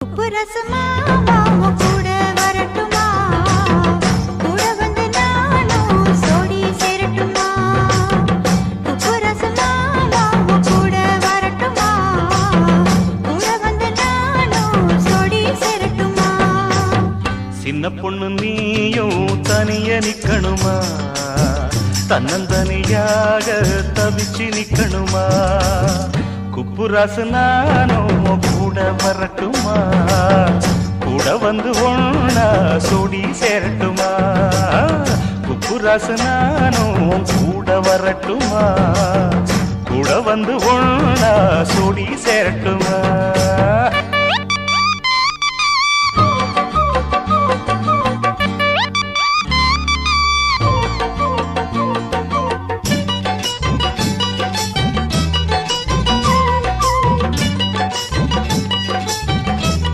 உப்பு ரசமா கூட வரட்டுமா? கூட வந்து நானும் சோடி சேரட்டுமா? உப்பு ரசமா கூட வரட்டுமா? கூட வந்து நானும் சோடி சேரட்டுமா? சின்ன பொண்ணு நீயும் தனிய நிக்கணுமா? தன்னந்தனியாக தவிச்சு நிக்கணுமா? குப்புராசு நானும் கூட கூட வந்து ஒன்னா சுடி சேரட்டுமா? குப்புராசு நானும் கூட வரட்டுமா? கூட வந்து ஒன்னா சுடி சேரட்டுமா?